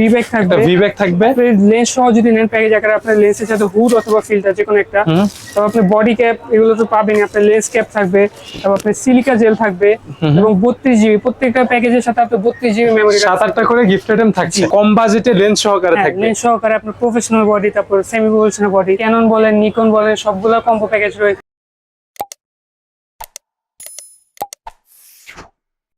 ভিব্যাক থাকবে। ভিব্যাক থাকবে। লেন্স সহ যদি নেন প্যাকেজ আকারে আপনার লেন্সের সাথে হুড অথবা ফিল্টার যে কোনো একটা। তারপর আপনার বডি ক্যাপ এগুলো তো পাবেন আপনার লেন্স ক্যাপ থাকবে তারপর আপনার সিলিকা জেল থাকবে এবং বত্রিশ জিবি প্রত্যেকটা প্যাকেজের সাথে আপনার বত্রিশ জিবি মেমোরি সাত আটটা করে গিফট আইটেম থাকছে। কম বাজেটে লেন্স সহকারে থাকবে। লেন্স সহকারে আপনার প্রফেশনাল বডি তারপর সেমি প্রফেশনাল বডি ক্যানন বলেন নিকন বলেন সবগুলো কম্বো প্যাকেজ রয়েছে।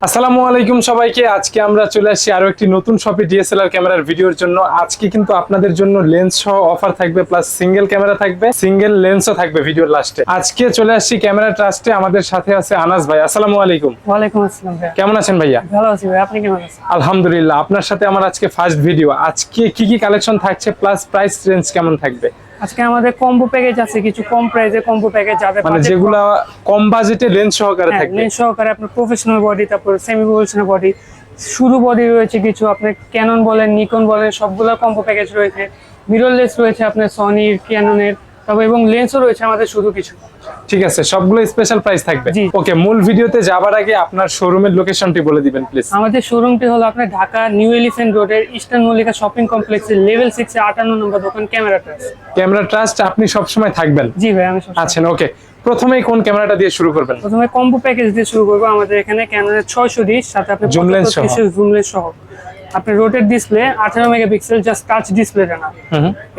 আসসালামু আলাইকুম সবাইকে। আজকে আমরা চলে আসছি আরও একটি নতুন শপে ডিএসএলআর ক্যামেরার ভিডিওর জন্য। আজকে কিন্তু আপনাদের জন্য লেন্স সহ অফার থাকবে প্লাস সিঙ্গেল ক্যামেরা থাকবে সিঙ্গেল লেন্সও থাকবে ভিডিওর লাস্টে আজকে চলে আসছি ক্যামেরা ট্রাস্টে আমাদের সাথে আছে আনাস ভাই। আসসালামু আলাইকুম। ওয়ালাইকুম আসসালাম ভাই কেমন আছেন ভাইয়া? ভালো আছি ভাই আপনি কেমন আছেন? আলহামদুলিল্লাহ আপনার সাথে আমার আজকে ফার্স্ট ভিডিও আজকে কি কি কালেকশন থাকছে প্লাস প্রাইস রেঞ্জ কেমন থাকবে? আজকে আমাদের কম্বো প্যাকেজ আছে কিছু কম প্রাইসে কম্বো প্যাকেজ যাবে মানে যেগুলো কম। বাজেটে লেন্স সহকারে হ্যাঁ, থাকবে। লেন্স সহকারে আপনার প্রফেশনাল বডি তারপর সেমি প্রফেশনাল বডি শুরু বডি রয়েছে কিছু আপনার ক্যানন বলেন নিকন বলেন সবগুলো কম্বো প্যাকেজ রয়েছে। মিররলেস রয়েছে আপনার সনির ক্যাননের তবে এবং লেন্সও রয়েছে আমাদের শুধু কিছু। ঠিক আছে সবগুলো স্পেশাল প্রাইস থাকবে। ওকে মূল ভিডিওতে যাবার আগে আপনার শোরুমের লোকেশনটি বলে দিবেন প্লিজ আমাদের শোরুমটি হলো আপনার ঢাকা নিউ এলিফেন্ট রোডের ইস্টার্ন মল্লিকা শপিং কমপ্লেক্সের লেভেল সিক্স এ আটান্ন নম্বর দোকান ক্যামেরা ট্রাস্ট ক্যামেরা ট্রাস্ট আপনি সবসময় থাকবেন। জি ভাই আমি আছেন ওকে প্রথমেই কোন ক্যামেরাটা দিয়ে শুরু করবেন? প্রথমে কম্বো প্যাকেজ দিয়ে শুরু করব। আমাদের এখানে ক্যামেরা ছয়শো ডিশ সাথে আপনি Zoom lens সহ। জুম লেন্স সহ। আপনার রোটেট ডিসপ্লে আঠারো মেগাপিক্সেল জাস্ট টাচ ডিসপ্লেটা না।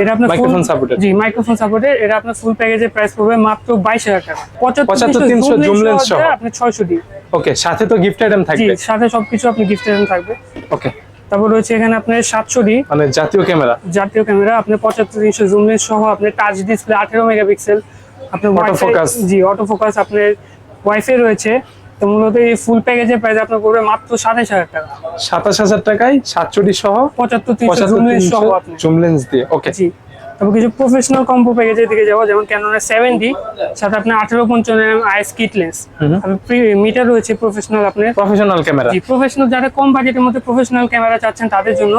এটা আপনার মাইক্রোফোন supported। জি মাইক্রোফোন সাপোর্টের এটা আপনার ফুল প্যাকেজের প্রাইস পড়বে মাত্র বাইশ হাজার টাকা। 75, 300 জুম lens সহ। আপনি ছয়শো ডি ওকে সাথে তো গিফট আইটেম থাকবে। জি সাথে সবকিছু আপনি গিফট আইটেম থাকবে। ওকে তারপর রয়েছে এখানে আপনার সাতশো ডি মানে জাতীয় ক্যামেরা জাতীয় ক্যামেরা আপনার পঁচাত্তর তিনশো জুম লেন্স সহ আপনার টাচ ডিসপ্লে আঠেরো মেগাপিক্সেল আপনার Auto Wi-Fi জি অটো ফোকাস আপনার ওয়াইফাই রয়েছে। তো মূলত এই ফুল প্যাকেজের প্রাইস আপনার পড়বে মাত্র সাতাশ হাজার টাকা। সাতাশ হাজার টাকায় সাতচল্লিশ সহ পঁচাত্তর সহ জুম লেন্স দিয়ে ওকে জি। তারপর কিছু প্রফেশনাল কম্পো প্যাকেজের দিকে যাব যেমন ক্যানোনের সেভেন ডি সাথে আপনার আঠেরো পঞ্চান্ন M IS kit lens meter রয়েছে প্রফেশনাল আপনার। প্রফেশনাল ক্যামেরা প্রফেশনাল যারা কম বাজেটের মধ্যে প্রফেশনাল ক্যামেরা চাচ্ছেন তাদের জন্য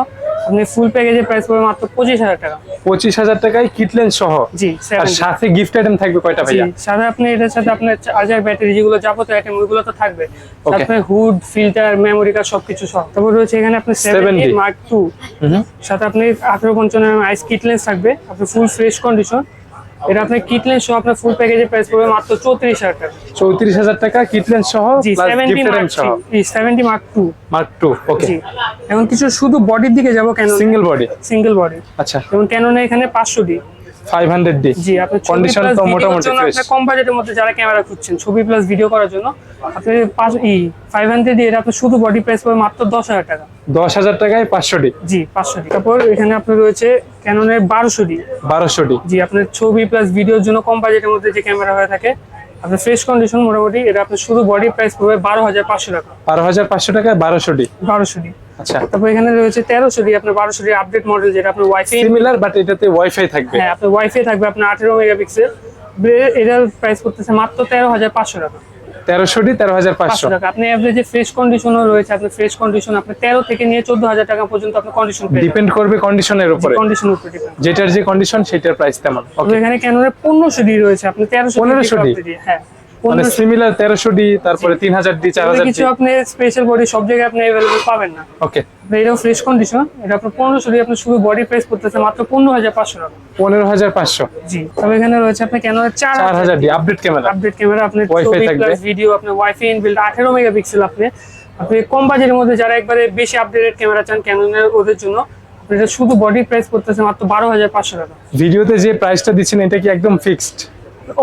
আপনি ফুল প্যাকেজের প্রাইস পড়বে মাত্র পঁচিশ হাজার টাকা। পঁচিশ হাজার টাকায় কিট লেন্স সহ? জি আর সাথে গিফট আইটেম থাকবে কয়টা জি ভাইয়া? সাথে আপনি এটার সাথে আপনার চার্জার ব্যাটারি যেগুলো যাবতীয় আইটেম ওইগুলো তো থাকবে. তারপরে হুড ফিল্টার মেমোরি কার্ড সবকিছু সহ। তারপর রয়েছে এখানে আপনি 7D সেভেন্টি মার্ক টু সাথে আপনি আঠারো পঞ্চান্ন আইস কিট লেন্স থাকবে। আপনি ফুল ফ্রেশ কন্ডিশন এটা আপনার কিটলেন সহ আপনার ফুল প্যাকেজের প্রাইস পড়বে মাত্র চৌত্রিশ হাজার টাকা। চৌত্রিশ হাজার টাকা কিটলেন সহ seventy mark two mark two okay এখন কিছু শুধু বডির দিকে যাব কেন সিঙ্গেল বডি সিঙ্গেল বডি আচ্ছা। এবং কেন না এখানে পাঁচশো ডি ফাইভ হান্ড্রেড ডি জি আপনি কন্ডিশন তো মোটামুটি ফ্রেশ আপনার কম বাজেটের মধ্যে যারা ক্যামেরা খুঁজছেন ছবি প্লাস ভিডিও করার জন্য আপনি পাঁচ ই ফাইভ হান্ড্রেড এটা আপনার শুধু বডি প্রাইস পড়বে মাত্র দশ হাজার টাকা। দশ হাজার টাকায় পাঁচশো ডি জি পাঁচশো ডি তারপর এখানে আপনার রয়েছে ক্যাননের বারোশো ডি বারোশো ডি জি আপনার ছবি প্লাস ভিডিওর জন্য কম বাজেটের মধ্যে যে ক্যামেরা হয়ে থাকে আপনার ফ্রেশ কন্ডিশন মোটামুটি এটা আপনার শুধু বডি প্রাইস হাজার পাঁচশো টাকা। বারো হাজার পাঁচশো টাকায় বারোশো ডি বারোশো ডি আচ্ছা। তারপর এখানে রয়েছে তেরোশো ডি আপনার ডি আপডেট মডেল যেটা আপনার ওয়াইফাই সিমিলার বাট এটাতে ওয়াইফাই থাকবে। হ্যাঁ আপনার ওয়াইফাই থাকবে আপনার আঠেরো মেগাপিক্সেল। এটার প্রাইস করতেছে মাত্র তেরো হাজার পাঁচশো টাকা। তেরোশো তেরো হাজার পাঁচশো। টাকা। আপনি এভারেজে ফ্রেশ কন্ডিশনও রয়েছে ফ্রেশ কন্ডিশন আপনি তেরো থেকে নিয়ে চোদ্দ হাজার টাকা পর্যন্ত আপনি কন্ডিশন ডিপেন্ড করবে কন্ডিশনের উপরে। কন্ডিশন উপরে যেটার যে কন্ডিশন সেটার প্রাইস তেমন। এখানে ক্যানোনের পনেরোশো ডি রয়েছে। আপনি তেরোশো 1500 ডি? হ্যাঁ। মানে সিমিলার তেরোশো ডি তারপরে তিন হাজার ডি চার হাজার ডি কিছু আপনি স্পেশাল বডি সব জায়গায় আপনি অ্যাভেলেবল পাবেন না। ওকে তো এটাও ফ্রেশ কন্ডিশন এটা আপনার পনেরোশো ডি আপনি শুধু বডি প্রাইস করতেছে মাত্র পনেরো হাজার পাঁচশো টাকা। পনেরো হাজার পাঁচশো। জি তবে এখানে রয়েছে আপনি চার চার D update camera update camera আপনার Wi-Fi থাকবে। ভিডিও আপনার ওয়াইফাই ইনবিল্ড আঠেরো মেগাপিক্সেল আপনি আপনি কম বাজেটের মধ্যে যারা একবারে বেশি আপডেটেড ক্যামেরা চান ক্যানোনের ওদের জন্য আপনি এটা শুধু বডি প্রাইস করতেছে মাত্র বারো হাজার পাঁচশো টাকা। ভিডিওতে যে প্রাইসটা দিচ্ছেন এটা কি একদম ফিক্সড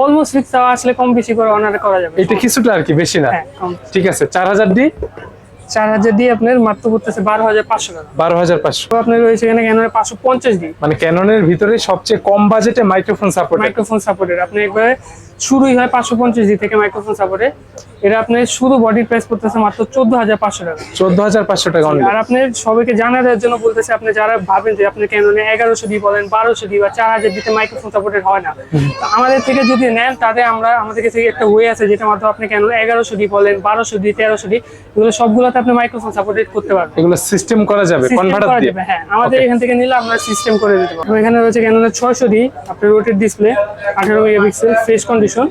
অলমোস্ট ফিক্স আসলে কম বেশি করে অনার করা যাবে। এটা কিছুটা আর কি বেশি না। হ্যাঁ ঠিক আছে চার হাজার ডি। চার হাজার দিয়ে আপনার মাত্র করতেছে বারো হাজার পাঁচশো টাকা। বারো হাজার পাঁচশো। আপনার রয়েছে এখানে ক্যানোনের পাঁচশো পঞ্চাশ ডি মানে ক্যাননের ভিতরে সবচেয়ে কম বাজেটে মাইক্রোফোন সাপোর্ট মাইক্রোফোন আপনি একবারে শুরুই হয় পাঁচশো পঞ্চাশ ডি থেকে মাইক্রোফোন সাপোর্টে এটা আপনি শুধু বডি প্রাইস করতেছে মাত্র চোদ্দ হাজার পাঁচশো টাকা। চোদ্দ হাজার পাঁচশো টাকা আর আপনি সবাইকে জানার জন্য বলতেছে আপনি যারা ভাবেন যে আপনি কেন এগারোশো ডি বলেন বারোশো ডি বা চার হাজার দিতে মাইক্রোফোন সাপোর্টেড হয় না। তো আমাদের থেকে যদি নেন তাতে আমরা আমাদের কাছে একটা ওয়ে আছে যেটার মাধ্যমে আপনি কেন এগারোশো ডি বলেন বারোশো ডি তেরোশো ডি এগুলো সবগুলোতে আপনি মাইক্রোফোন সাপোর্টেড করতে পারবেন। এগুলো সিস্টেম করা যাবে কনভার্টার দিয়ে। হ্যাঁ। আমাদের এখান থেকে নিলে আমরা সিস্টেম করে দিতে পারব। এখানে রয়েছে ডি আপনার রোটেড ডিসপ্লে আঠারো মেগাপিক্সেল ফ্রেশ কন্ডিশন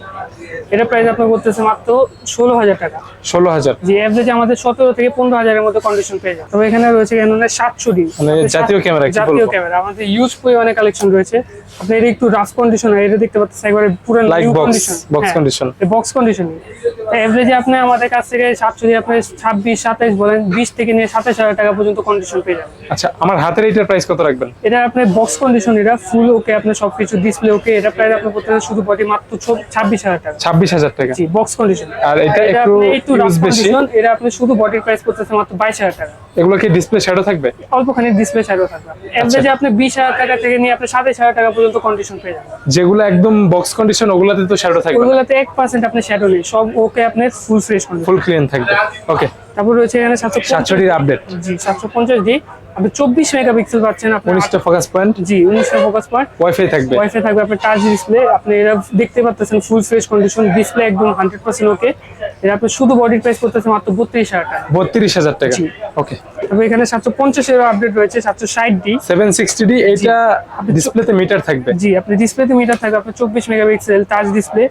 এটা প্রাইস আপনার করতেছে মাত্র ষোলো হাজার টাকা। ষোলো হাজার। জি এভারেজ আমাদের সতেরো থেকে পনেরো হাজারের মধ্যে কন্ডিশন পেয়ে তবে এখানে রয়েছে ক্যাননের সাতশো ডি। মানে জাতীয় ক্যামেরা, জাতীয় ক্যামেরা আমাদের ইউজ পরিমাণে কালেকশন রয়েছে। আপনি এটা একটু রাফ কন্ডিশন এটা দেখতে পাচ্ছেন একবারে পুরো new condition box condition। Box condition এভারেজে আপনি আমাদের কাছ থেকে সাতশো দিয়ে আপনি ছাব্বিশ সাতাইশ বলেন বিশ থেকে নিয়ে সাতাশ হাজার টাকা পর্যন্ত কন্ডিশন পেয়ে যাবেন। আচ্ছা আমার হাতের এইটার প্রাইস কত রাখবেন? এটা আপনার বক্স কন্ডিশন এটা ফুল ওকে আপনার সবকিছু ডিসপ্লে ওকে এটা প্রায় আপনার করতে শুধু বডি মাত্র ছাব্বিশ হাজার টাকা। ছাব্বিশ হাজার টাকা। জি বক্স কন্ডিশন আর এটা একটু একটু বেশি। এটা আপনি শুধু বডির প্রাইস করতেছে মাত্র বাইশ হাজার টাকা। এগুলো কি ডিসপ্লে শ্যাডো থাকবে? অল্পখানি ডিসপ্লে ছাড়ও থাকবে। এভারেজে আপনি বিশ হাজার টাকা থেকে নিয়ে আপনি সাতাশ হাজার টাকা পর্যন্ত কন্ডিশন পেয়ে যাবেন। যেগুলো একদম বক্স কন্ডিশন ওগুলাতে তো শ্যাডো থাকবে এক পার্সেন্ট আপনি শ্যাডো নেই সব ওকে আপনার ফুল ফ্রেশ ফুল ক্লিন থাকবে। ওকে তারপর রয়েছে এখানে সাতশো সাতষট্টির আপডেট জি সাতশো পঞ্চাশ ডি আপনি চব্বিশ মেগাপিক্সেল পাচ্ছেন উনিশটা ফোকাস পয়েন্ট জি উনিশটা ফোকাস পয়েন্ট ওয়াইফাই থাকবে। ওয়াইফাই থাকবে আপনার টাচ ডিসপ্লে আপনি এটা দেখতে পাচ্ছেন ফুল ফ্রেশ কন্ডিশন ডিসপ্লে একদম হান্ড্রেড পার্সেন্ট ওকে এটা আপনি শুধু বডির প্রাইস করতেছে মাত্র বত্রিশ হাজার টাকা। বত্রিশ হাজার টাকা। ওকে তবে এখানে সাতশো পঞ্চাশের আপডেট রয়েছে সাতশো ষাট ডি। সেভেন সিক্সটি ডি এইটা ডিসপ্লেতে মিটার থাকবে। জি আপনি ডিসপ্লেতে মিটার থাকবে আপনার চব্বিশ মেগাপিক্সেল টাচ ডিসপ্লে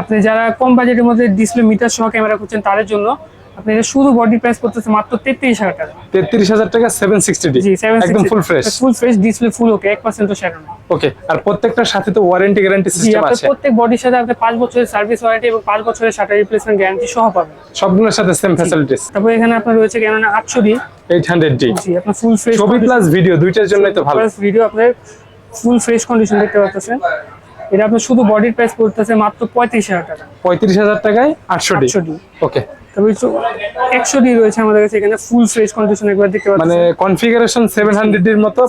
আপনি যারা কম বাজেটের মধ্যে ডিসপ্লে মিটার সহ ক্যামেরা করছেন তাদের জন্য আপনি এটা শুধু বডি প্রাইস করতেছে মাত্র তেত্রিশ হাজার টাকা। তেত্রিশ হাজার টাকা সেভেন সিক্সটি ডি জি একদম full fresh full fresh display full okay এক পার্সেন্টও শ্যাডো নেই ওকে আর প্রত্যেকটার সাথে তো ওয়ারেন্টি গ্যারান্টি সিস্টেম আছে। প্রত্যেক বডির সাথে আপনি পাঁচ বছরের সার্ভিস ওয়ারেন্টি এবং পাঁচ বছরের শাটার রিপ্লেসমেন্ট গ্যারান্টি সহ পাবেন। সবগুলোর সাথে সেম ফ্যাসিলিটিস তারপর এখানে আপনার রয়েছে এইট হান্ড্রেড ডি। জি আপনার ফুল ফ্রেশ ছবি প্লাস ভিডিও দুইটার জন্যই তো ভালো। প্লাস ভিডিও আপনার ফুল ফ্রেশ কন্ডিশন দেখতে পাচ্ছেন। এটা আপনার শুধু বডির প্রাইস পড়তেছে মাত্র পঁয়ত্রিশ হাজার টাকা। পঁয়ত্রিশ হাজার টাকায় আটশো ডি। আটশো ডি। ওকে তবে একশো ডি রয়েছে আমাদের কাছে এখানে ফুল ফ্রেশ কন্ডিশন একবার দেখতে মানে কনফিগারেশন সেভেন হান্ড্রেড এর মতো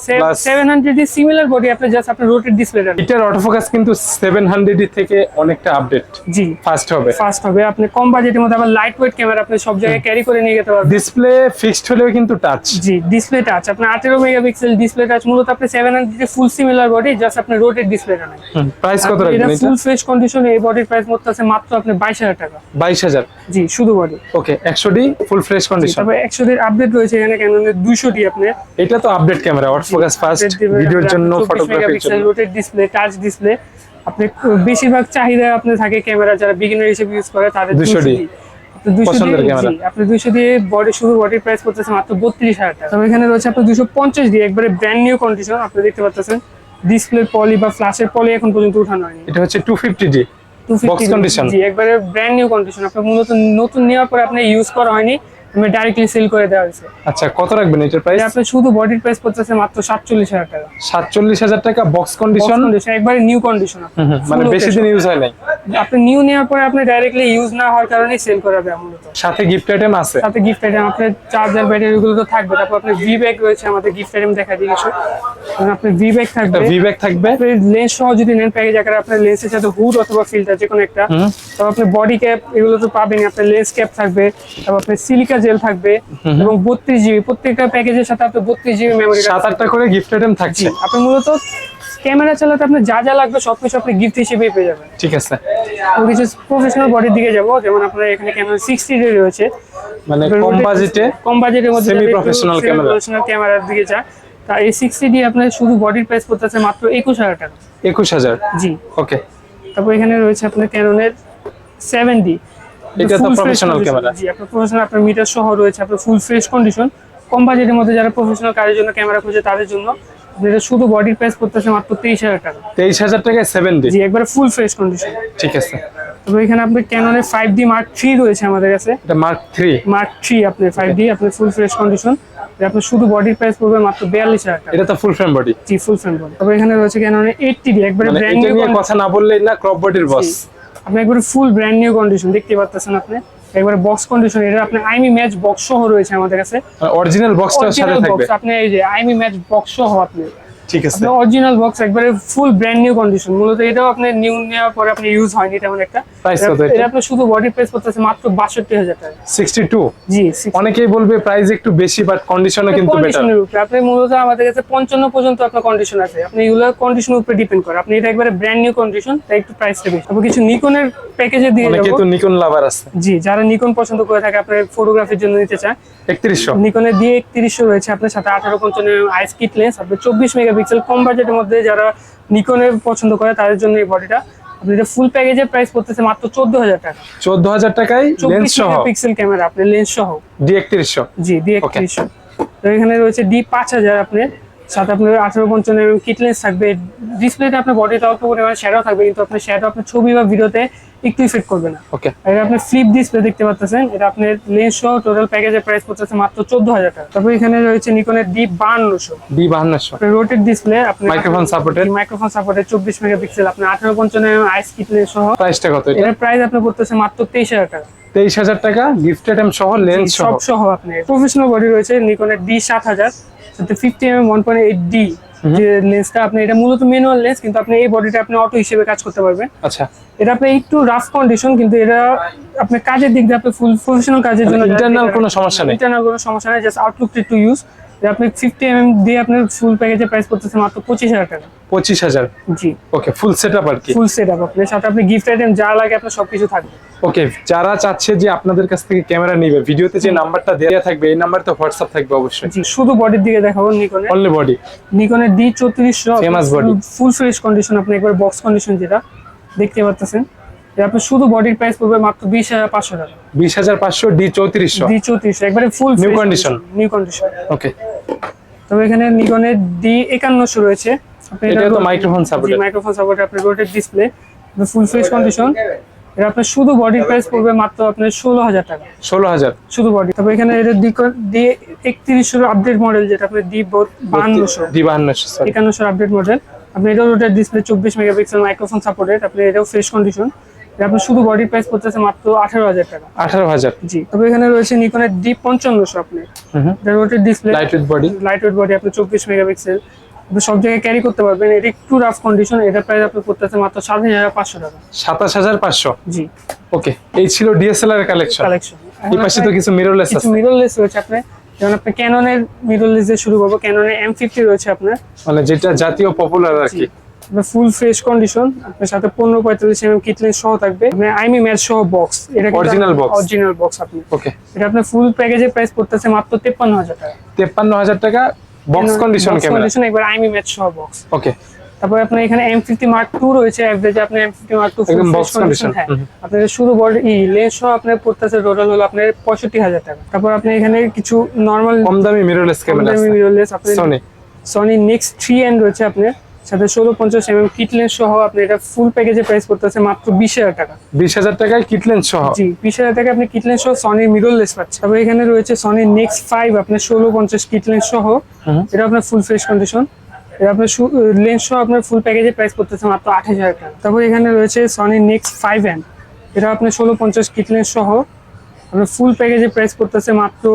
seven hundred D similar body আপনি জাস্ট আপনি রোটেড ডিসপ্লেটা এটার অটোফোকাস কিন্তু সেভেন হান্ড্রেড থেকে অনেকটা আপডেট জি। ফাস্ট হবে। ফাস্ট হবে। আপনি কম বাজেটের মধ্যে আবার লাইট ওয়েট ক্যামেরা আপনি সব জায়গায় ক্যারি করে নিয়ে যেতে পারবেন। ডিসপ্লে ফিক্সড হলেও কিন্তু টাচ জি ডিসপ্লে টাচ আপনার আঠেরো মেগাপিক্সেল ডিসপ্লে টাচ মূলত আপনি seven hundred full similar body just আপনি রোটেড ডিসপ্লেটা নেন প্রাইস কত রাখবেন এটা ফুল ফ্রেশ কন্ডিশন এই বডির প্রাইস মধ্যে আছে মাত্র আপনি বাইশ হাজার টাকা। বাইশ হাজার। জি শুধু বডি ওকে একশো ডি ফুল ফ্রেশ কন্ডিশন একশো দিন আপডেট রয়েছে এখানে ক্যাননের দুইশো ডি আপনার এটা তো আপডেট ক্যামেরা অটোফোকাস ফাস্ট ভিডিওর জন্য ফটোগ্রাফির জন্য। রোটেড ডিসপ্লে টাচ ডিসপ্লে আপনি বেশিরভাগ চাহিদা আপনি থাকে ক্যামেরা যারা বিগিনার হিসেবে ইউজ করে তাদের 200 200 D D আপনি 200 পছন্দের D ক্যামেরা। জি, আপনি দুইশো দিয়ে বডি শুধু বডির প্রাইস করতেছে মাত্র বত্রিশ হাজার টাকা। তবে এখানে রয়েছে আপনার দুশো পঞ্চাশ দিয়ে একবারে ব্র্যান্ড নিউ কন্ডিশন আপনি দেখতে পাচ্ছেন ডিসপ্লে পলি বা ফ্ল্যাশের পলি এখন পর্যন্ত উঠানো হয়নি। এটা হচ্ছে টু ফিফটি ডি 250 Box জি একবারে ব্র্যান্ড নিউ কন্ডিশন আপনি মূলত নতুন নেওয়ার পরে আপনি ইউজ করা হয়নি। আমি ডাইরেক্টলি সেল করে দেওয়া হয়েছে। আচ্ছা কত রাখবেন এটার প্রাইস আপনি শুধু বডির প্রাইস পড়তেছে মাত্র সাতচল্লিশ হাজার টাকা। সাতচল্লিশ হাজার টাকা বক্স কন্ডিশন কন্ডিশন একবারে নিউ কন্ডিশন মানে বেশি দিন ইউজ হয় নাই। আপনি নিউ নেওয়ার পরে আপনি ডাইরেক্টলি ইউজ না হওয়ার কারণে সেল করা হবে মূলত। সাথে গিফট আইটেম আছে? সাথে গিফট আইটেম আপনার চার্জার ব্যাটারি গুলো তো থাকবে। তারপর আপনার ভি ব্যাগ রয়েছে আমাদের গিফট আইটেম দেখা দিয়ে কিছু। আপনার ভি ব্যাগ থাকবে। ভি ব্যাগ থাকবে? লেন্স সহ যদি নেন প্যাকেজ আকারে আপনার লেন্সের সাথে হুড অথবা ফিল্টার যে কোনো একটা। তারপর আপনার বডি ক্যাপ এগুলো তো পাবেন আপনার লেন্স ক্যাপ থাকবে। তারপর আপনার সিলিকা জেল থাকবে এবং বত্রিশ জিবি প্রত্যেকটা প্যাকেজের সাথে আপনার বত্রিশ জিবি মেমোরি সাত আটটা করে গিফট আইটেম থাকছে। আপনি মূলত ক্যামেরা চালাতে আপনার যা যা লাগবে সবকিছু আপনি গিফট হিসেবেই পেয়ে যাবেন। ঠিক আছে। কিছু প্রফেশনাল বডির দিকে যাব যেমন আপনার এখানে ক্যামেরা সিক্সটি ডি রয়েছে। মানে কম বাজেটে কম বাজেটের মধ্যে Semi professional camera। প্রফেশনাল ক্যামেরার দিকে যায় তা এই সিক্সটি ডি আপনার শুধু বডির প্রাইস পড়তেছে মাত্র একুশ হাজার টাকা। একুশ হাজার। জি। ওকে তারপর এখানে রয়েছে আপনার ক্যাননের সেভেন ডি এটা তো professional camera। জি আপনার প্রফেশনাল আপনার মিটার সহ রয়েছে আপনার ফুল ফ্রেশ কন্ডিশন কম বাজেটের মধ্যে যারা প্রফেশনাল কাজের জন্য ক্যামেরা খুঁজে তাদের জন্য এটা শুধু বডির প্রাইস পড়তেছে মাত্র তেইশ হাজার টাকা। তেইশ হাজার টাকায় সেভেন ডি জি একবার ফুল ফ্রেশ কন্ডিশন ঠিক আছে। তবে এখানে আপনার ক্যাননের ফাইভ ডি মার্ক থ্রি রয়েছে আমাদের কাছে। এটা মার্ক থ্রি মার্ক থ্রি আপনার ফাইভ ডি আপনার ফুল ফ্রেশ কন্ডিশন আপনার শুধু বডির প্রাইস পড়বে মাত্র বিয়াল্লিশ হাজার টাকা। এটা তো ফুল ফ্রেম বডি জি ফুল ফ্রেম বডি তবে এখানে রয়েছে ক্যাননের এইটটি ডি একবারে মানে ব্র্যান্ড নিউ কথা না বললেই না ক্রপ বডির বস আপনি একবারে ফুল ব্র্যান্ড নিউ কন্ডিশন দেখতে পাচ্ছেন আপনি। একবারে বক্স কন্ডিশন এটা আপনি আইমি ম্যাচ বক্স সহ রয়েছে আমাদের কাছে। অরিজিনাল বক্সটা সাথে থাকবে। আপনি এই যে আইমি ম্যাচ বক্স সহ আপনি ঠিক আছে। আপনি অরিজিনাল বক্স একবারে ফুল ব্র্যান্ড নিউ কন্ডিশন মূলত এটাও আপনি নিউ নেওয়ার পরে আপনি ইউজ হয়নি তেমন একটা। এটা- কত এটা? আপনি শুধু বডি করতেছে মাত্র বাষট্টি হাজার টাকা। সিক্সটি টু জি অনেকেই বলবে প্রাইস একটু বেশি বাট কন্ডিশনে কিন্তু বেটার কন্ডিশনের উপরে। আপনি মূলত আমাদের কাছে পঞ্চান্ন পর্যন্ত আপনার কন্ডিশন আছে। আপনি এগুলো কন্ডিশনের উপরে ডিপেন্ড করে। আপনি এটা একবারে ব্র্যান্ড নিউ কন্ডিশন তাই একটু প্রাইসটা বেশি। তারপর কিছু নিকনের প্যাকেজে দিয়ে অনেকে তো নিকন লাভার আছে। জি যারা নিকন পছন্দ করে থাকে আপনার ফটোগ্রাফির জন্য নিতে চায়। একত্রিশশো। নিকনের দিয়ে একত্রিশশো রয়েছে। আপনার সাথে আঠারো পঞ্চান্ন আইস কিট লেন্স আপনার চব্বিশ মেগাপিক্সেল কম বাজেটের মধ্যে যারা নিকনের পছন্দ করে তাদের জন্য এই বডিটা আপনি এটা ফুল প্যাকেজের প্রাইস পড়তেছে মাত্র চোদ্দ হাজার টাকা চোদ্দ হাজার টাকায় লেন্স সহ? পিক্সেল ক্যামেরা আপনি লেন্স সহ। ডি একত্রিশশো জি ডি একত্রিশশো তো এখানে রয়েছে ডি পাঁচ হাজার আপনার সাথে আপনার আঠারো পঞ্চান্ন কিট লেন্স থাকবে। ডিসপ্লেতে আপনার বডিতে অল্প পরিমাণে শ্যাডো থাকবে কিন্তু আপনার শ্যাডো আপনার ছবি বা ভিডিওতে একটু ইফেক্ট করবে না। ওকে এটা আপনি ফ্লিপ ডিসপ্লে দেখতে পাচ্ছেন এটা আপনার লেন্স সহ টোটাল প্যাকেজের প্রাইস পড়তেছে মাত্র চোদ্দ হাজার টাকা। তারপর এখানে রয়েছে নিকনের ডি বান্নশো ডি বাহান্নশো। রোটেড ডিসপ্লে আপনি Microphone supported? মাইক্রোফোন সাপোর্টেড চব্বিশ মেগাপিক্সেল আপনি আঠারো পঞ্চান্ন আইস কিট লেন্স সহ। প্রাইসটা কত এটা? প্রাইস আপনি পড়তেছে মাত্র তেইশ হাজার টাকা। তেইশ হাজার টাকা গিফট আইটেম সহ লেন্স সহ সব সহ। আপনি প্রফেশনাল বডি রয়েছে নিকনের ডি সাত হাজার fifty M one point eight D যে লেন্সটা আপনি এটা মূলত ম্যানুয়াল লেন্স কিন্তু আপনি এই বডিটা আপনি অটো হিসেবে কাজ করতে পারবেন। আচ্ছা। এটা আপনি একটু রাফ কন্ডিশন কিন্তু এটা আপনার কাজের দিক দিয়ে আপনি ফুল প্রফেশনাল কাজের জন্য ইন্টারনাল কোনো সমস্যা নেই? ইন্টারনাল কোনো সমস্যা নেই জাস্ট আউটলুক টু ইউজ আপনি ফিফটি এম দিয়ে আপনার ফুল প্যাকেজের প্রাইস পড়তেছে মাত্র পঁচিশ হাজার টাকা। পঁচিশ হাজার? জি। ওকে ফুল সেট আপ আর কি? ফুল সেট আপ আপনার সাথে আপনি গিফট আইটেম যা লাগে আপনার সবকিছু থাকবে। ওকে যারা চাচ্ছে যে আপনাদের কাছ থেকে ক্যামেরা নিবে ভিডিওতে যে নাম্বারটা দেওয়া থাকবে এই নাম্বার তো হোয়াটসঅ্যাপ থাকবে অবশ্যই। জি শুধু বডির দিকে দেখাবো নিকনের অনলি বডি নিকনের ডি চৌত্রিশশো Famous body. Full fresh condition আপনি একবার বক্স কন্ডিশন যেটা দেখতে পাচ্ছেন এটা আপনার শুধু বডির প্রাইস পড়বে মাত্র বিশ হাজার পাঁচশো টাকা। বিশ হাজার পাঁচশো ডি চৌত্রিশশো। ডি চৌত্রিশশো একবারে full New condition. New condition okay তবে এখানে নিকনের ডি একান্নশো রয়েছে। আপনি এটা তো microphone supported. মাইক্রোফোন সাপোর্ট আপনার rotated display full fresh condition এটা আপনার শুধু বডির প্রাইস পড়বে মাত্র আপনার ষোলো হাজার টাকা। ষোলো হাজার। শুধু বডি তবে এখানে এটা ডি একত্রিশশো আপডেট মডেল যেটা আপনার ডি বাহান্নশো। ডি বাহান্নশো সরি একান্নশো আপডেট মডেল আপনি এটাও রোটেড ডিসপ্লে চব্বিশ মেগাপিক্সেল মাইক্রোফোন সাপোর্টেড আপনি এটাও ফ্রেশ কন্ডিশন আপনার শুধু বডির প্রাইস পড়তেছে মাত্র আঠারো হাজার টাকা। আঠারো হাজার। জি তবে এখানে রয়েছে নিকনের ডি পঞ্চান্নশো আপনি display light with body light weight body আপনি চব্বিশ মেগাপিক্সেল। আপনি সব জায়গায় ক্যারি করতে পারবেন। এটা একটু রাফ কন্ডিশন এটা প্রাইস আপনি পড়তেছে মাত্র সাত হাজার পাঁচশো টাকা। সাতাশ হাজার পাঁচশো? জি। ওকে এই ছিল ডিএসএলআর কালেকশন কালেকশন এই পাশে তো কিছু মিররলেস কিছু আছে। মিররলেস রয়েছে আপনার। যেমন আপনি ক্যাননের মিররলেস দিয়ে শুরু করব। ক্যাননের এম ফিফটি রয়েছে আপনার। মানে যেটা জাতীয় পপুলার আর কি। ফুল ফ্রেশ কন্ডিশন আপনার সাথে পনেরো পঁয়তাল্লিশ এম কিটলেন সহ থাকবে। আইমি ম্যাচ সহ বক্স এটা অরিজিনাল বক্স অরিজিনাল বক্স আপনি। ওকে এটা আপনার ফুল প্যাকেজের প্রাইস পড়তেছে মাত্র তেপ্পান্ন হাজার টাকা। তেপ্পান্ন হাজার টাকা বক্স কন্ডিশন ক্যামেরা কন্ডিশন একবার আইমি ম্যাচ সহ বক্স ওকে তারপরে আপনার এখানে এম ফিফটি মার্ক টু রয়েছে অ্যাভারেজে আপনার এম ফিফটি মার্ক টু একদম box condition, হ্যাঁ। আপনার শুধু বডি ই লেন্স সহ আপনার পড়তেছে টোটাল হলো আপনার পঁয়ষট্টি হাজার টাকা। তারপর আপনি এখানে কিছু নর্মাল কম দামি মিররলেস ক্যামেরা আছে। মিররলেস আপনার Sony Sony next three N রয়েছে আপনার। সাথে ষোলো পঞ্চাশ এম এম কিট সহ আপনি এটা ফুল প্যাকেজে প্রাইস পড়তেছে মাত্র বিশ হাজার টাকা। বিশ হাজার টাকায় কিটলেন সহ? জি বিশ হাজার টাকা আপনি কিট লেন্স সহ সনির মিররলেস পাচ্ছেন। তারপর এখানে রয়েছে সনির নেক্সট ফাইভ আপনার ষোলো পঞ্চাশ কিট লেন্স সহ। এটা আপনার ফুল ফ্রেশ কন্ডিশন এটা আপনার লেন্স সহ আপনার ফুল প্যাকেজে প্রাইস পড়তেছে মাত্র আঠাশ হাজার টাকা। তারপর এখানে রয়েছে সনির নেক্সট ফাইভ এন এটা আপনার ষোলো পঞ্চাশ কিট লেন্স সহ। আপনার ফুল প্যাকেজে প্রাইস পড়তেছে মাত্র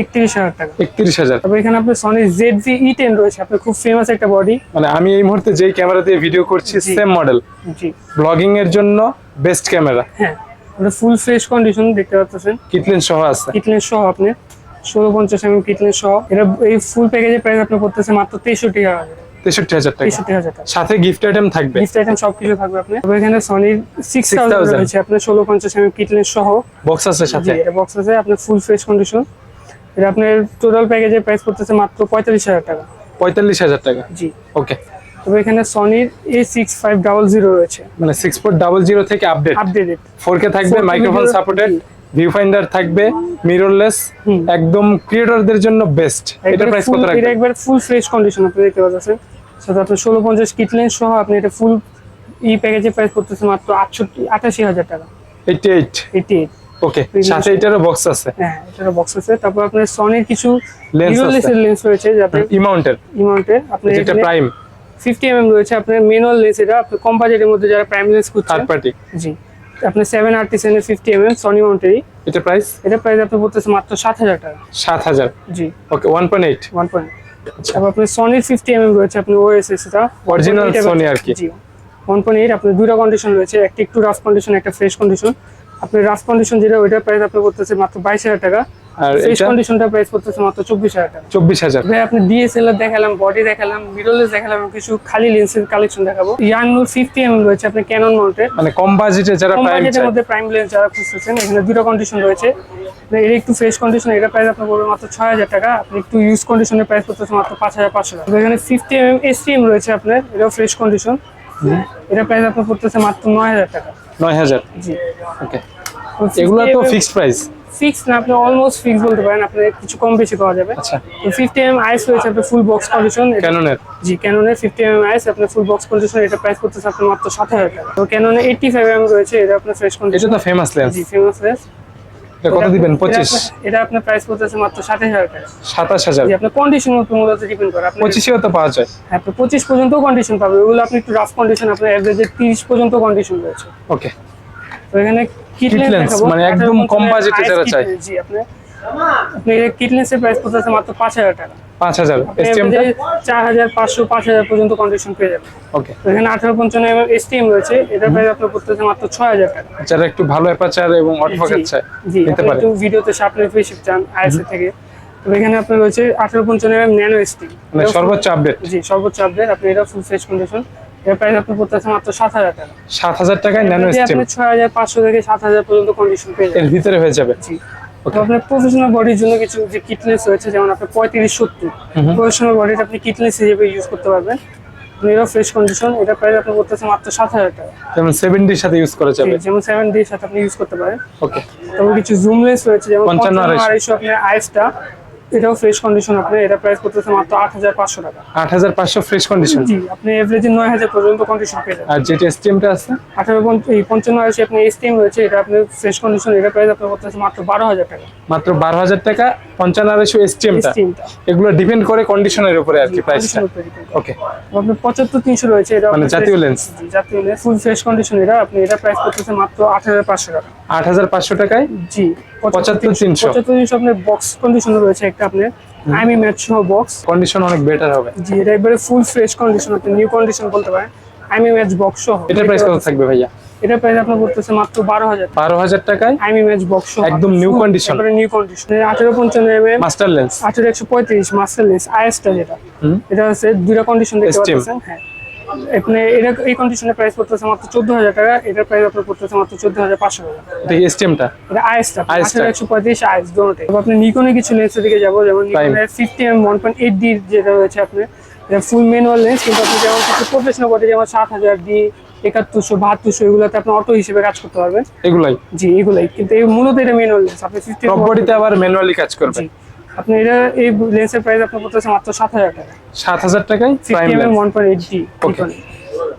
একত্রিশ হাজার টাকা। একত্রিশ হাজার। তারপর এখানে আপনার সনির জেড ই টেন রয়েছে আপনার খুব ফেমাস একটা বডি মানে আমি এই মুহূর্তে যেই ক্যামেরা দিয়ে ভিডিও করছি সেম মডেল জি। ব্লগিং এর জন্য বেস্ট ক্যামেরা হ্যাঁ ওটা ফুল ফ্রেশ কন্ডিশন দেখতে পাচ্ছেন। কিটলেন সহ আছে। কিটলেন সহ আপনি ষোলো পঞ্চাশ কিটলেন সহ। এটা এই ফুল প্যাকেজের প্রাইস আপনি করতেছে মাত্র তেষট্টি হাজার। তেষট্টি হাজার টাকা। তেষট্টি হাজার টাকা। সাথে গিফট আইটেম থাকবে। গিফট আইটেম সবকিছু থাকবে আপনি তবে এখানে সনির সিক্স থাউজেন্ড রয়েছে আপনার ষোলো পঞ্চাশ কিটলেন সহ। বক্স আছে সাথে। এটা বক্স আছে আপনার ফুল ফ্রেশ কন্ডিশন এটা আপনার টোটাল প্যাকেজের প্রাইস করতেছে মাত্র পঁয়তাল্লিশ হাজার টাকা। পঁয়তাল্লিশ হাজার টাকা? জি। ওকে তবে এখানে সনির A six five double zero রয়েছে। মানে সিক্স ফোর ডাবল জিরো থেকে আপডেট আপডেটেড ফোর কে থাকবে 4K microphone supported view finder থাকবে মিররলেস। একদম ক্রিয়েটরদের জন্য বেস্ট এটা প্রাইস কত এটা রাখবে একবার ফুল ফ্রেশ কন্ডিশন আপনি দেখতে পাচ্ছেন। সাথে আপনার ষোলো পঞ্চাশ কিটলেন সহ আপনি এটা ফুল ই প্যাকেজের প্রাইস করতেছে মাত্র আটষট্টি আটাশি হাজার টাকা। Eighty eight eighty eight okay সাথে এটারও বক্স আছে। হ্যাঁ এটার বক্স আছে। তারপর আপনার সনির কিছু মিররলেসের লেন্স রয়েছে যাতে ইমাউন্টের ইমাউন্টের আপনি যেটা প্রাইম ফিফটি এম রয়েছে আপনার ম্যানুয়াল লেন্স এটা আপনি কম বাজেটের মধ্যে যারা প্রাইম লেন্স খুঁজছেন থার্ড পার্টি জি। আপনার সেভেন আর্টিসেনের ফিফটি এম এম সনি মাউন্টেরই এটা প্রাইস এটা প্রাইস আপনি পড়তেছে মাত্র সাত হাজার টাকা। সাত হাজার। জি। Okay one point eight one point তারপর আপনার সনির ফিফটি এম এম রয়েছে আপনি ওএসএস এটা। Original Sony আর কি। জি। ওয়ান পয়েন্ট এইট আপনার দুটো কন্ডিশন রয়েছে একটা একটু রাফ কন্ডিশন একটা ফ্রেশ কন্ডিশন আপনার রাফ কন্ডিশন যেটা ওইটার প্রাইস আপনি করতেছে মাত্র বাইশ হাজার টাকা। আর এটা? কন্ডিশনটা প্রাইস করতেছে মাত্র চব্বিশ হাজার টাকা। চব্বিশ হাজার। ভাই আপনি ডিএসএলআর দেখালাম বডি দেখালাম মিররলেস দেখালাম কিছু খালি লেন্সের কালেকশন দেখাবো। ইয়াংনুর ফিফটি এম রয়েছে আপনি ক্যানন মাউন্টের মানে কম বাজেটে যারা প্রাইম বাজেটের মধ্যে প্রাইম লেন্স যারা খুঁজতেছেন এখানে দুটো কন্ডিশন রয়েছে। এর একটু ফ্রেশ কন্ডিশন এটা প্রাইস আপনার পড়বে মাত্র ছয় হাজার টাকা। আপনি একটু ইউজ কন্ডিশনের প্রাইস করতেছে মাত্র পাঁচ হাজার পাঁচশো টাকা। এখানে ফিফটি এম এম এসটিএম রয়েছে আপনার এটাও ফ্রেশ কন্ডিশন এটা প্রাইস আপনার পড়তেছে মাত্র নয় হাজার টাকা। নয় হাজার। জি। ওকে এগুলো তো ফিক্সড প্রাইস ফিক্স না আপনি অলমোস্ট ফিক্স বলতে পারেন আপনি কিছু কম বেশি করা যাবে। আচ্ছা। তো ফিফটি এম আইস রয়েছে আপনার ফুল বক্স কন্ডিশন ক্যাননের জি ক্যাননের ফিফটি এম আইস আপনার ফুল বক্স কন্ডিশন এটা প্রাইস করতেছে আপনার মাত্র সাত হাজার টাকা। তো ক্যাননে এইটটি ফাইভ এম রয়েছে এটা আপনার ফ্রেশ এটা তো ফেমাস লেন্স জি ফেমাস রেস এটা কত দিবেন? পঁচিশ? এটা আপনার প্রাইস পড়তেছে মাত্র সাত হাজার টাকা। সাতাশ হাজার? জি আপনার কন্ডিশন উপর মূলত ডিপেন্ড করে। আপনি পঁচিশেও তো পাওয়া যায়। হ্যাঁ আপনি পঁচিশ পর্যন্ত কন্ডিশন পাবে। ওগুলো আপনি একটু রাফ কন্ডিশন আপনার অ্যাভারেজে তিরিশ পর্যন্ত কন্ডিশন রয়েছে। ওকে তো এখানে কিট লেন্স মানে একদম কম budget-এ যারা চায়। জি আপনি আপনি এটা কিট প্রাইস করতেছে মাত্র পাঁচ হাজার টাকা। পাঁচ হাজার এসটিএমটা চার হাজার পাঁচশো পাঁচ হাজার পর্যন্ত কন্ডিশন পেয়ে যাবেন। ওকে এখানে আঠারো পঞ্চান্ন এম এসটিএম রয়েছে। এটার প্রাইস আপনার পড়তেছে মাত্র ছয় হাজার টাকা। যারা একটু ভালো অ্যাপাচার এবং অটোফোকাস চায় জি একটু ভিডিওতে শার্পনেস বেশি চান আইএসএ থেকে। তো এখানে আপনার রয়েছে আঠারো পঞ্চান্ন এম ন্যানো এসটি মানে সর্বোচ্চ আপডেট জি সর্বোচ্চ আপডেট আপনি এটা ফুল ফ্রেশ কন্ডিশন এর প্রাইস আপনার পড়তেছে মাত্র সাত হাজার টাকা। সাত হাজার টাকায় ন্যানো এটাতে স্টেম আপনি ছয় হাজার পাঁচশো থেকে সাত হাজার পর্যন্ত কন্ডিশন পেয়ে যাবেন। এর ভিতরে হয়ে যাবে। জি। আপনার প্রফেশনাল বডির জন্য কিছু যে কিটনেস রয়েছে যেমন আপনার পঁয়ত্রিশ সত্তর প্রফেশনাল বডিটা আপনি কিটনেস হিসেবে ইউজ করতে পারবেন আপনি এটা ফ্রেশ কন্ডিশন এটা প্রাইস আপনার করতেছে মাত্র সাত হাজার টাকা। যেমন সেভেন ডির সাথে ইউজ করা যাবে। যেমন সেভেন ডির সাথে আপনি ইউজ করতে পারেন। ওকে তারপর কিছু জুম লেন্স রয়েছে যেমন পঞ্চান্ন। আড়াইশো। আপনার আইসটা এটাও ফ্রেশ কন্ডিশন আপনার এটা প্রাইস করতেছে মাত্র আট হাজার পাঁচশো টাকা। আট হাজার পাঁচশো ফ্রেশ কন্ডিশন জি আপনি এভারেজে নয় হাজার পর্যন্ত কন্ডিশন পেয়ে যাবেন। আর যেটা এসটিএমটা আছে? আঠারো পঞ্চ- এই পঞ্চান্ন আড়াইশো আপনার এসটিএম রয়েছে এটা আপনার ফ্রেশ কন্ডিশন এটা প্রাইস আপনার করতেছে মাত্র বারো হাজার টাকা। মাত্র বারো হাজার টাকা পঞ্চান্ন আড়াইশো এসটিএমটা এসটিএমটা এগুলো ডিপেন্ড করে কন্ডিশনের উপরে আর কি প্রাইসটা ওকে পঁচাত্তর তিনশো রয়েছে এটা মানে জাতীয় লেন্স জাতীয় লেন্স ফুল ফ্রেশ কন্ডিশন এটা আপনি এটা প্রাইস করতেছে মাত্র আট হাজার পাঁচশো টাকা। আট হাজার পাঁচশো টাকায়? জি। পঁচাত্তর তিনশো। পঁচাত্তর তিনশো আপনার বক্স কন্ডিশন রয়েছে একটা আপনার আইমি ম্যাচ সহ বক্স কন্ডিশন অনেক বেটার হবে। জি এটা একবারে ফুল ফ্রেশ কন্ডিশন আপনি নিউ কন্ডিশন বলতে পারেন। আইমি ম্যাচ বক্স সহ। এটার প্রাইস কত থাকবে ভাইয়া? এটা প্রাইস আপনার করতেছে মাত্র বারো হাজার। বারো হাজার টাকায়? আইমি ম্যাচ বক্স একদম condition। একবারে নিউ কন্ডিশন আঠারো পঞ্চান্ন এম এম মাস্টার লেন্স আঠারো একশো পঁয়ত্রিশ মাস্টার লেন্স আইএসটা যেটা। এটা হচ্ছে দুইটা কন্ডিশন দেখতে পাচ্ছেন হ্যাঁ। এখানে এটা এই কন্ডিশনের প্রাইস পড়তেছে মাত্র চোদ্দ হাজার টাকা এটার প্রাইস আপনার পড়তেছে মাত্র চোদ্দ হাজার পাঁচশো টাকা। এটা এসটিএমটা এটা আইএসটা IS টা। আঠারো একশো পঁয়ত্রিশ আইএস দোনোটাই আপনি নিকনের কিছু লেন্সের দিকে যাব যেমন নিকনের fifty M one point eight D যেটা রয়েছে আপনার এটা ফুল ম্যানুয়াল লেন্স কিন্তু আপনি যেমন কিছু প্রফেশনাল বডি যেমন সাত হাজার ডি একাত্তরশো বাহাত্তরশো এগুলোতে আপনি অটো হিসেবে কাজ করতে পারবেন। এগুলাই? জি এগুলাই। কিন্তু এই মূলত এটা ম্যানুয়াল লেন্স আপনি ফিফটি আবার ম্যানুয়ালি কাজ করবে। জি। আপনি এটা এই লেন্সের প্রাইস আপনার পড়তেছে মাত্র সাত হাজার টাকা। সাত হাজার টাকায় prime lens one point eight D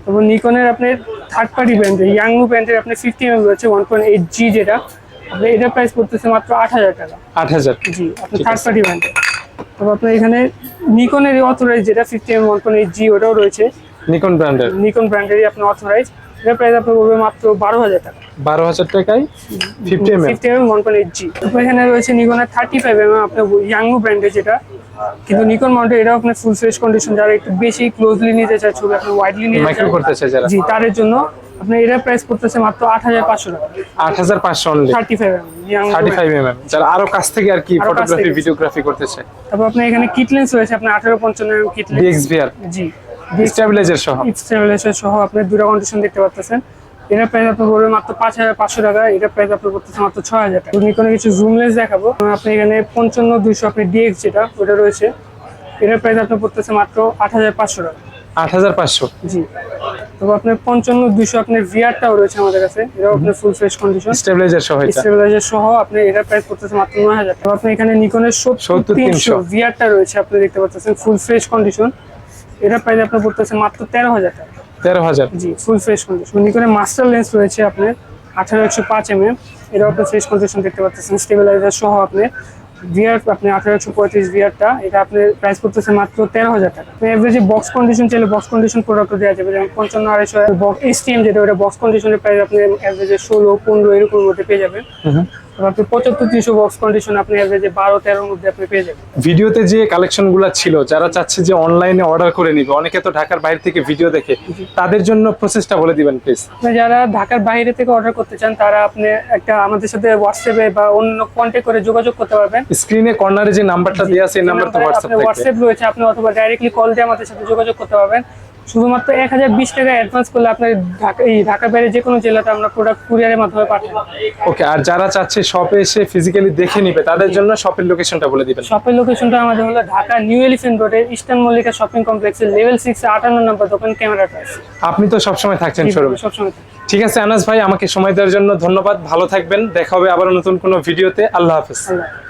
তারপর নিকনের আপনার থার্ড পার্টি ব্র্যান্ডের ইয়াংলু ব্র্যান্ডের আপনার ফিফটি এম রয়েছে ওয়ান পয়েন্ট এইট জি যেটা। আপনি এটা প্রাইস পড়তেছে মাত্র আট হাজার টাকা। আট হাজার। জি আপনি থার্ড পার্টি ব্র্যান্ডের তারপর আপনার এখানে নিকনের অথরাইজ যেটা fifty M one point eight জি ওটাও রয়েছে। নিকন ব্র্যান্ডের নিকন ব্র্যান্ডেরই আপনার অথরাইজ এটা প্রাইস আপনার পড়বে মাত্র বারো হাজার টাকা। বারো হাজার টাকায় fifty M fifty M one point জি এখানে রয়েছে নিকনের থার্টি ফাইভ এম আপনার ব্র্যান্ডের যেটা। কিন্তু নিকন মাউন্টে এটাও আপনার ফুল ফ্রেশ কন্ডিশন যারা একটু বেশি ক্লোজলি নিতে চায় ছবি আপনি ওয়াইডলি নিতে মাইক্রো করতে চাই যারা। জি তাদের জন্য আপনার এটা প্রাইস পড়তেছে মাত্র আট হাজার পাঁচশো টাকা। আট হাজার পাঁচশো only thirty five M thirty five M যারা আরও কাছ থেকে আর কি ফটোগ্রাফি ভিডিওগ্রাফি করতে চায়। তারপর আপনার এখানে কিট লেন্স রয়েছে আপনার আঠারো পঞ্চান্ন M kit lens DX VR জি। স্টেবিলাইজার সহ। স্টেবিলাইজার সহ আপনি দুটো কন্ডিশন দেখতে পাচ্ছেন এটা প্রাইস আপনার পড়বে মাত্র পাঁচ হাজার পাঁচশো টাকা এটা প্রাইস আপনার পড়তেছে মাত্র ছয় হাজার টাকা। নিকনে কিছু জুম লেন্স দেখাবো আপনি এখানে পঞ্চান্ন দুইশো আপনি ডিএক্স যেটা ওটা রয়েছে। এটার প্রাইস আপনার পড়তেছে মাত্র আট হাজার পাঁচশো টাকা। আট হাজার পাঁচশো। জি। আপনার পঞ্চান্ন দুইশো আপনার ভিআরটাও রয়েছে আমাদের কাছে। এটাও আপনার ফুল ফ্রেশ কন্ডিশন স্টেবিলাইজার সহ স্টেবিলাইজার সহ আপনি এটার প্রাইস পড়তেছে মাত্র নয় হাজার টাকা। আপনি এখানে নিকনের সত্তর 70 তিনশো। 300 ভিআরটা রয়েছে আপনি দেখতে পাচ্ছেন ফুল ফ্রেশ কন্ডিশন এটার প্রাইস আপনার পড়তেছে মাত্র তেরো হাজার টাকা। তেরো হাজার। জি ফুল ফ্রেশ কন্ডিশন নিকনের মাস্টার লেন্স রয়েছে আপনার আঠারো একশো পাঁচ এম এম এটাও আপনি ফ্রেশ কন্ডিশন দেখতে পাচ্ছেন স্টেবিলাইজার সহ আপনি ভিআর আপনি আঠারো একশো পঁয়ত্রিশ ভিআরটা এটা আপনার প্রাইস করতেছে মাত্র তেরো হাজার টাকা। আপনি এভারেজে বক্স কন্ডিশন চাইলে বক্স কন্ডিশন প্রোডাক্ট দেওয়া যাবে যেমন পঞ্চান্ন আড়াইশো এসটিএম যেটা ওটা বক্স কন্ডিশনের প্রাইস আপনি এভারেজে ষোলো পনেরো এরকম মধ্যে পেয়ে যাবেন। আপনি পঁচাত্তর তিনশো বক্স কন্ডিশন আপনি এভারেজে বারো তেরোর মধ্যে আপনি পেয়ে যাবেন। ভিডিওতে যে কালেকশনগুলো ছিল যারা চাচ্ছে যে অনলাইনে অর্ডার করে নিবে অনেকে তো ঢাকার বাইরে থেকে ভিডিও দেখে তাদের জন্য প্রসেসটা বলে দিবেন প্লিজ যারা ঢাকার বাইরে থেকে অর্ডার করতে চান তারা আপনি একটা আমাদের সাথে হোয়াটসঅ্যাপে বা অন্য কন্ট্যাক্ট করে যোগাযোগ করতে পারবেন। স্ক্রিনে কর্নারে যে নাম্বারটা দেওয়া আছে এই নাম্বার তো হোয়াটসঅ্যাপ হোয়াটসঅ্যাপ রয়েছে আপনি অথবা ডাইরেক্টলি কল দিয়ে আমাদের সাথে যোগাযোগ করতে পারবেন। শুধুমাত্র এক হাজার বিশ টাকা অ্যাডভান্স করলে আপনার ঢাকা এই ঢাকার বাইরে যে কোনো জেলাতে আমরা প্রোডাক্ট কুরিয়ারের মাধ্যমে পাঠাই। ওকে আর যারা চাচ্ছে শপে এসে ফিজিক্যালি দেখে নিবে তাদের জন্য শপের লোকেশনটা বলে দিবেন। শপের লোকেশনটা আমাদের হলো ঢাকা নিউ এলিফেন্ট রোডের ইস্টার্ন মল্লিকা শপিং কমপ্লেক্সের লেভেল সিক্স আটান্ন নম্বর দোকান ক্যামেরাটা আছে। আপনি তো সবসময় থাকছেন শোরুমে সবসময় ঠিক আছে আনাস ভাই আমাকে সময় দেওয়ার জন্য ধন্যবাদ ভালো থাকবেন দেখা হবে আবার নতুন কোনো ভিডিওতে আল্লাহ হাফেজ। আল্লাহ হাফেজ।